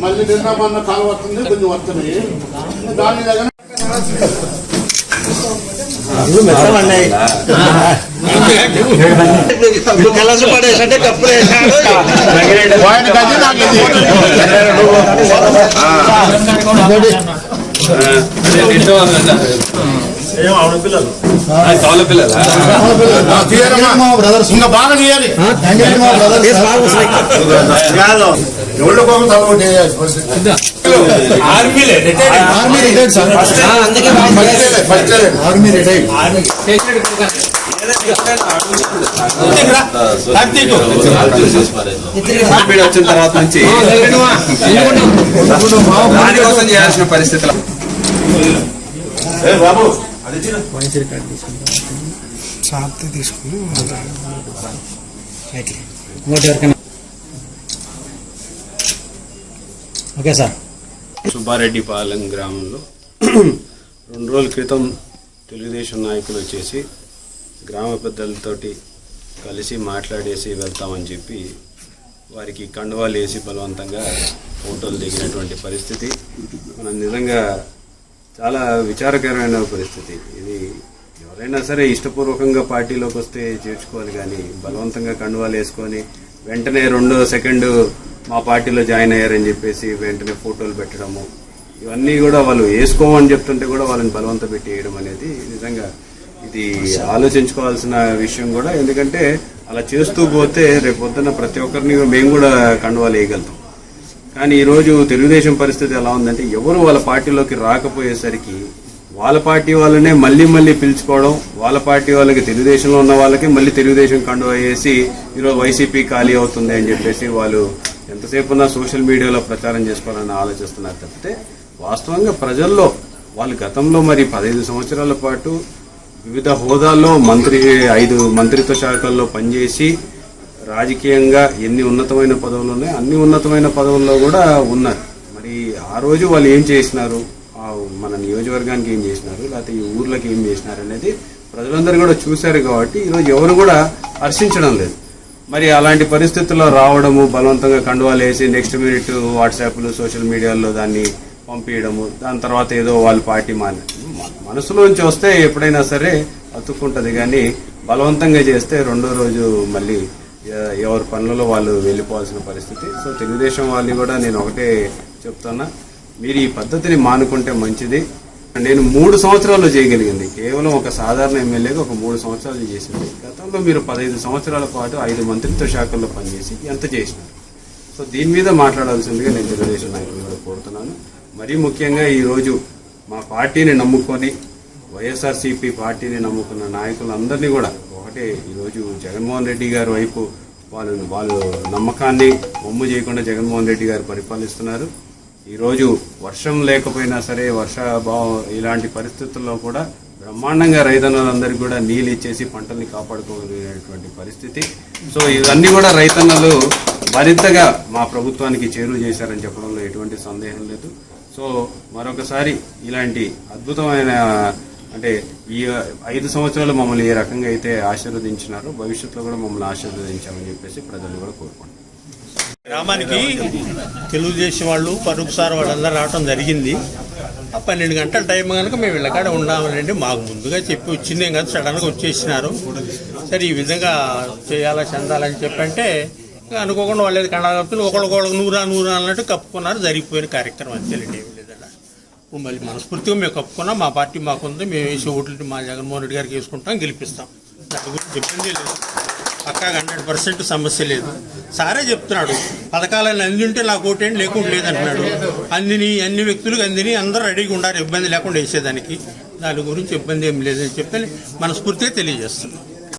మళ్ళీ నిన్న మొన్న కాలు వస్తుంది కొంచెం వస్తున్నాయి. దాని దగ్గర ఆయనకి అది నాకు కోపం వచ్చిన తర్వాత నుంచి దానికోసం చేయాల్సిన పరిస్థితులు. ఏ బాబు ఓకే. సార్. సుబ్బారెడ్డిపాలెం గ్రామంలో రెండు రోజుల క్రితం తెలుగుదేశం నాయకులు వచ్చేసి గ్రామ పెద్దలతోటి కలిసి మాట్లాడేసి వెళ్తామని చెప్పి వారికి కండువాలు వేసి బలవంతంగా ఫోటోలు దిగినటువంటి పరిస్థితి. మనం నిజంగా చాలా విచారకరమైన పరిస్థితి. ఇది ఎవరైనా సరే ఇష్టపూర్వకంగా పార్టీలోకి వస్తే చేర్చుకోవాలి కానీ బలవంతంగా కండువాలు వేసుకొని వెంటనే రెండో సెకండ్ మా పార్టీలో జాయిన్ అయ్యారని చెప్పేసి వెంటనే ఫోటోలు పెట్టడము ఇవన్నీ కూడా వాళ్ళు వేసుకోమని చెప్తుంటే కూడా వాళ్ళని బలవంత పెట్టి వేయడం అనేది నిజంగా ఇది ఆలోచించుకోవాల్సిన విషయం కూడా. ఎందుకంటే అలా చేస్తూ పోతే రేపు పొద్దున్న ప్రతి ఒక్కరిని మేము కూడా కండువాలు వేయగలుగుతాం. కానీ ఈరోజు తెలుగుదేశం పరిస్థితి ఎలా ఉందంటే ఎవరు వాళ్ళ పార్టీలోకి రాకపోయేసరికి వాళ్ళ పార్టీ వాళ్ళనే మళ్ళీ మళ్ళీ పిలుచుకోవడం వాళ్ళ పార్టీ వాళ్ళకి తెలుగుదేశంలో ఉన్న వాళ్ళకి మళ్ళీ తెలుగుదేశం కండు వేసి ఈరోజు వైసీపీ ఖాళీ అవుతుంది అని చెప్పేసి వాళ్ళు ఎంతసేపు ఉన్నా సోషల్ మీడియాలో ప్రచారం చేసుకోవాలని ఆలోచిస్తున్నారు తప్పితే వాస్తవంగా ప్రజల్లో వాళ్ళు గతంలో మరి పదహైదు సంవత్సరాల పాటు వివిధ హోదాల్లో మంత్రి ఐదు మంత్రిత్వ శాఖల్లో పనిచేసి రాజకీయంగా ఎన్ని ఉన్నతమైన పదవులు ఉన్నాయో అన్ని ఉన్నతమైన పదవుల్లో కూడా ఉన్నారు. మరి ఆ రోజు వాళ్ళు ఏం చేసినారు? మన నియోజకవర్గానికి ఏం చేసినారు? లేకపోతే ఈ ఊర్లకి ఏం చేసినారు అనేది ప్రజలందరూ కూడా చూశారు కాబట్టి ఈరోజు ఎవరు కూడా హర్షించడం లేదు. మరి అలాంటి పరిస్థితుల్లో రావడము బలవంతంగా కండువాలు వేసి నెక్స్ట్ మినిట్ వాట్సాప్లు సోషల్ మీడియాలో దాన్ని పంపించడము దాని తర్వాత ఏదో వాళ్ళ పార్టీ మన మనసులోంచి వస్తే ఎప్పుడైనా సరే అతుక్కుంటుంది. కానీ బలవంతంగా చేస్తే రెండో రోజు మళ్ళీ ఎవరి పనులలో వాళ్ళు వెళ్ళిపోవాల్సిన పరిస్థితి. సో తెలుగుదేశం వాళ్ళు కూడా నేను ఒకటే చెప్తున్నా. మీరు ఈ పద్ధతిని మానుకుంటే మంచిది. నేను మూడు సంవత్సరాలు చేయగలిగింది. కేవలం ఒక సాధారణ ఎమ్మెల్యేగా ఒక మూడు సంవత్సరాలు చేసింది. గతంలో మీరు పదహైదు సంవత్సరాల పాటు ఐదు మంత్రిత్వ శాఖల్లో పనిచేసి ఎంత చేసినారు సో దీని మీద మాట్లాడాల్సిందిగా నేను తెలుగుదేశం నాయకులు కూడా కోరుతున్నాను. మరీ ముఖ్యంగా ఈరోజు మా పార్టీని నమ్ముకొని వైఎస్ఆర్సీపీ పార్టీని నమ్ముకున్న నాయకులందరినీ కూడా ఒకటే ఈరోజు జగన్మోహన్ రెడ్డి గారి వైపు వాళ్ళు వాళ్ళు నమ్మకాన్ని ఒమ్ము చేయకుండా జగన్మోహన్ రెడ్డి గారు పరిపాలిస్తున్నారు. ఈరోజు వర్షం లేకపోయినా సరే వర్షాభావం ఇలాంటి పరిస్థితుల్లో కూడా బ్రహ్మాండంగా రైతన్నలందరికీ కూడా నీళ్ళు ఇచ్చేసి పంటల్ని కాపాడుకోగలిగినటువంటి పరిస్థితి. సో ఇవన్నీ కూడా రైతన్నలు మరింతగా మా ప్రభుత్వానికి చేరువ చేశారని చెప్పడంలో ఎటువంటి సందేహం లేదు. సో మరొకసారి ఇలాంటి అద్భుతమైన అంటే ఈ ఐదు సంవత్సరాలు మమ్మల్ని ఏ రకంగా అయితే ఆశీర్వదించినారో భవిష్యత్తులో కూడా మమ్మల్ని ఆశీర్వదించామని చెప్పేసి ప్రజలు కూడా కోరుకుంటున్నారు. గ్రామానికి తెలుగుదేశం వాళ్ళు పరుగు సార్ వాళ్ళందరూ రావడం జరిగింది. ఆ పన్నెండు గంటల టైం కనుక మేము ఇళ్ళకాడ ఉండామనండి మాకు ముందుగా చెప్పి వచ్చిందేం. కదా సడన్గా వచ్చేసినారు. సరే ఈ విధంగా చేయాలా చెందాలని చెప్పంటే అనుకోకుండా వాళ్ళు కళాకప్తులు ఒకళ్ళొకళ్ళు నూరా నూరా అన్నట్టు కప్పుకున్నారు. జరిగిపోయిన కార్యక్రమం అంతేలేండి ఏం మళ్ళీ మనస్ఫూర్తిగా మేము కప్పుకున్నాం. మా పార్టీ మాకుంది. మేము వేసే ఓట్లు మా జగన్మోహన్ రెడ్డి గారికి వేసుకుంటాం గెలిపిస్తాం. దాని గురించి చెప్పింది లేదు. పక్కాగా హండ్రెడ్ పర్సెంట్ సమస్య లేదు. సారే చెప్తున్నాడు పథకాలను అందింటే నాకు ఓటేంటి లేకుండా లేదంటున్నాడు. అందిని అన్ని వ్యక్తులకు అందిని అందరూ రెడీగా ఉండాలి ఇబ్బంది లేకుండా వేసేదానికి. దాని గురించి ఇబ్బంది ఏం లేదని చెప్పి మనస్ఫూర్తిగా తెలియజేస్తున్నాం.